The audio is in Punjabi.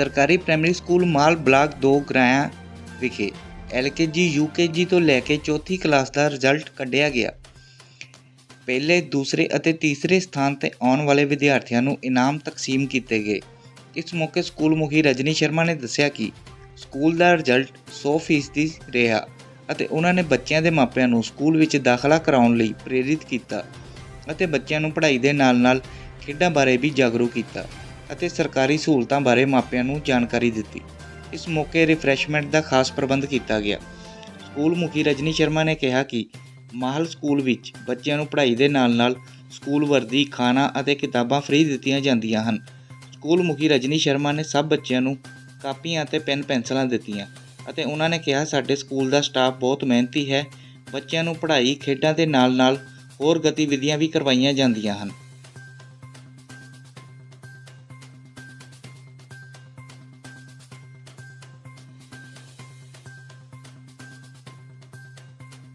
ਸਰਕਾਰੀ ਪ੍ਰਾਇਮਰੀ ਸਕੂਲ ਮਾਲ ਬਲਾਕ 2 ਗਰਾਇਆ ਵਿਖੇ ਐਲਕੇਜੀ ਯੂਕੇਜੀ ਤੋਂ ਲੈ ਕੇ ਚੌਥੀ ਕਲਾਸ ਦਾ ਰਿਜ਼ਲਟ ਕੱਢਿਆ ਗਿਆ। ਪਹਿਲੇ, ਦੂਸਰੇ ਅਤੇ ਤੀਸਰੇ ਸਥਾਨ ਤੇ ਆਉਣ ਵਾਲੇ ਵਿਦਿਆਰਥੀਆਂ ਨੂੰ ਇਨਾਮ ਤਕਸੀਮ ਕੀਤੇ ਗਏ। ਇਸ ਮੌਕੇ ਸਕੂਲ ਮੁਖੀ ਰਜਨੀ ਸ਼ਰਮਾ ਨੇ ਦੱਸਿਆ ਕਿ ਸਕੂਲ ਦਾ ਰਿਜ਼ਲਟ 100% ਰਿਹਾ ਅਤੇ ਉਹਨਾਂ ਨੇ ਬੱਚਿਆਂ ਦੇ ਮਾਪਿਆਂ ਨੂੰ ਸਕੂਲ ਵਿੱਚ ਦਾਖਲਾ ਕਰਾਉਣ ਲਈ ਪ੍ਰੇਰਿਤ ਕੀਤਾ ਅਤੇ ਬੱਚਿਆਂ ਨੂੰ ਪੜ੍ਹਾਈ ਦੇ ਨਾਲ-ਨਾਲ ਖੇਡਾਂ ਬਾਰੇ ਵੀ ਜਾਗਰੂਕ ਕੀਤਾ। ਅਤੇ ਸਰਕਾਰੀ ਸਹੂਲਤਾਂ ਬਾਰੇ ਮਾਪਿਆਂ ਨੂੰ ਜਾਣਕਾਰੀ ਦਿੱਤੀ। ਇਸ ਮੌਕੇ ਰਿਫਰੈਸ਼ਮੈਂਟ ਦਾ ਖਾਸ ਪ੍ਰਬੰਧ ਕੀਤਾ ਗਿਆ। ਸਕੂਲ ਮੁਖੀ ਰਜਨੀ ਸ਼ਰਮਾ ਨੇ ਕਿਹਾ ਕਿ ਮਾਹਲ ਸਕੂਲ ਵਿੱਚ ਬੱਚਿਆਂ ਨੂੰ ਪੜ੍ਹਾਈ ਦੇ ਨਾਲ-ਨਾਲ ਸਕੂਲ ਵਰਦੀ, ਖਾਣਾ ਅਤੇ ਕਿਤਾਬਾਂ ਫ੍ਰੀ ਦਿੱਤੀਆਂ ਜਾਂਦੀਆਂ ਹਨ। ਸਕੂਲ ਮੁਖੀ ਰਜਨੀ ਸ਼ਰਮਾ ਨੇ ਸਭ ਬੱਚਿਆਂ ਨੂੰ ਕਾਪੀਆਂ ਅਤੇ ਪੈਨ ਪੈਨਸਲਾਂ ਦਿੱਤੀਆਂ ਅਤੇ ਉਹਨਾਂ ਨੇ ਕਿਹਾ, ਸਾਡੇ ਸਕੂਲ ਦਾ ਸਟਾਫ ਬਹੁਤ ਮਿਹਨਤੀ ਹੈ। ਬੱਚਿਆਂ ਨੂੰ ਪੜ੍ਹਾਈ ਖੇਡਾਂ ਦੇ ਨਾਲ-ਨਾਲ ਹੋਰ ਗਤੀਵਿਧੀਆਂ ਵੀ ਕਰਵਾਈਆਂ ਜਾਂਦੀਆਂ ਹਨ।